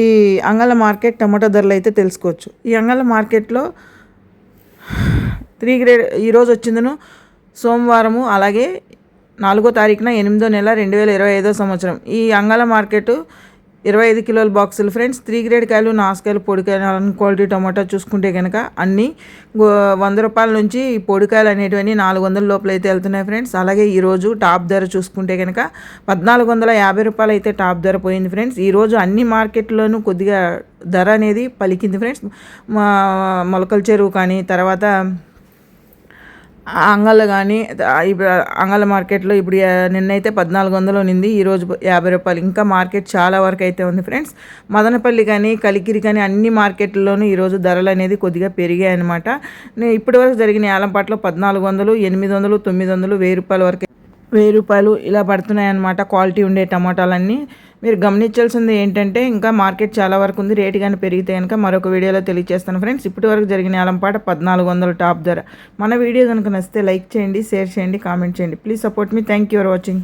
ఈ అంగళ market tomato ధరలు అయితే తెలుసుకోవచ్చు. ఈ అంగళ మార్కెట్లో త్రీ గ్రేడ్ ఈరోజు వచ్చిందను సోమవారము అలాగే నాలుగో తారీఖున ఎనిమిదో నెల రెండు వేల ఇరవై ఐదో సంవత్సరం. ఈ అంగళ మార్కెట్ ఇరవై ఐదు కిలోల బాక్సులు ఫ్రెండ్స్. త్రీ గ్రేడ్ కాయలు నాసుకాయలు పొడికాయలు క్వాలిటీ టమాటా చూసుకుంటే కనుక అన్నీ వంద రూపాయల నుంచి పొడికాయలు అనేటివన్నీ నాలుగు వందల లోపల అయితే వెళ్తున్నాయి ఫ్రెండ్స్. అలాగే ఈరోజు టాప్ ధర చూసుకుంటే కనుక పద్నాలుగు వందల యాభై రూపాయలు అయితే టాప్ ధర పోయింది ఫ్రెండ్స్. ఈరోజు అన్ని మార్కెట్లోనూ కొద్దిగా ధర అనేది పలికింది ఫ్రెండ్స్. మొలకల చెరువు కానీ తర్వాత అంగళ్ళు కానీ ఇప్పుడు అంగళ్ళ మార్కెట్లో ఇప్పుడు నిన్నైతే పద్నాలుగు వందలు ఉంది ఈరోజు యాభై రూపాయలు. ఇంకా మార్కెట్ చాలా వరకు అయితే ఉంది ఫ్రెండ్స్. మదనపల్లి కానీ కలికిరి కానీ అన్ని మార్కెట్లలోనూ ఈరోజు ధరలు అనేది కొద్దిగా పెరిగాయి అనమాట ఇప్పటి వరకు జరిగిన యాలంపాట్లో పద్నాలుగు వందలు ఎనిమిది వందలు తొమ్మిది వందలు వెయ్యి రూపాయల వరకు వెయ్యి రూపాయలు ఇలా పడుతున్నాయన్నమాట క్వాలిటీ ఉండే టమాటాలన్నీ. మీరు గమనించాల్సింది ఏంటంటే ఇంకా మార్కెట్ చాలా వరకు ఉంది. రేటు కానీ పెరిగితే కనుక మరొక వీడియోలో తెలియజేస్తాను ఫ్రెండ్స్. ఇప్పటి వరకు జరిగిన అలంపాట పద్నాలుగు వందల టాప్ ధర. మన వీడియో కనుక నచ్చితే లైక్ చేయండి షేర్ చేయండి కామెంట్ చేయండి. Please support me. Thank you for watching.